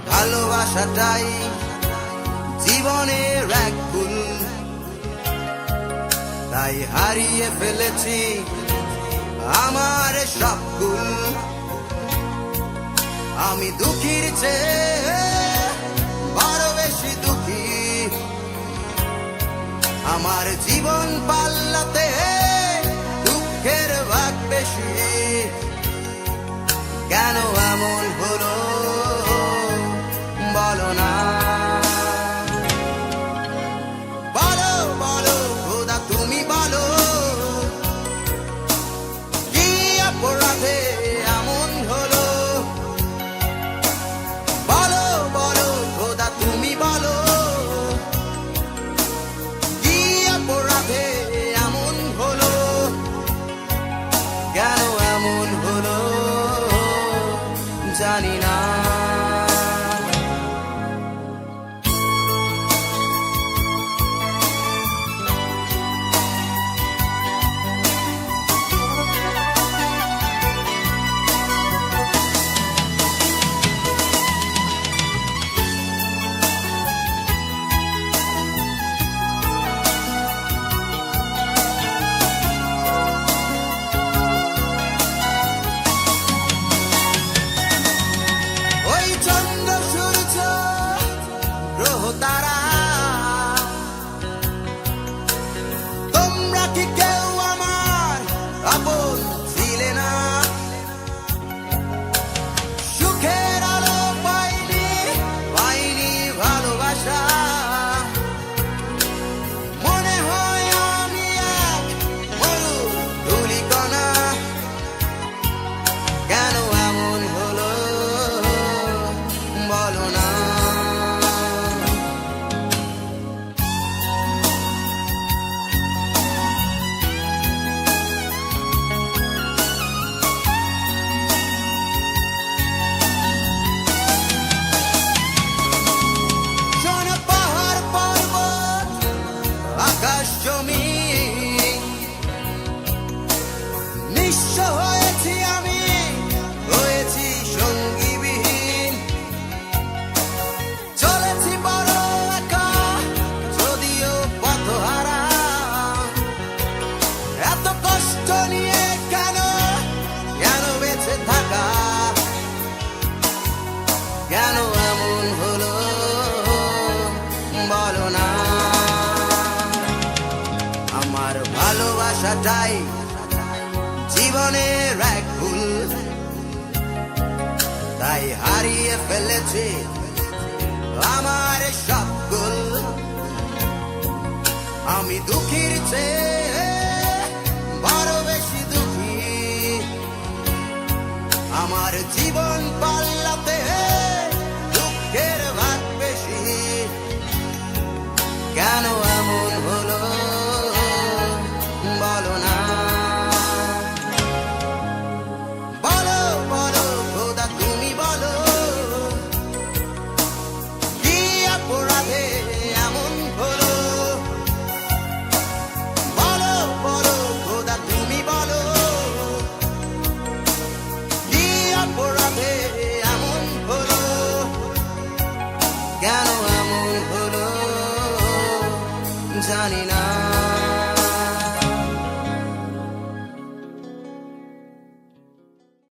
ভালোবাসাটাই জীবনের এক গুণ তাই হারিয়ে ফেলেছি আমার সব গুণ আমি দুঃখীর চেয়ে বড় বেশি দুঃখী। আমার জীবন পাল্লাতে দুঃখের ভাগ বেশি। কেন এমন হল? I could go. আকাশ জমি নিঃস্ব সাজাই জীবনের এক ভুল। তাই হারিয়ে ফেলেছি আমার সব গুল আমি দুঃখীর চেয়ে বড় বেশি দুঃখী। আমার জীবন জানি না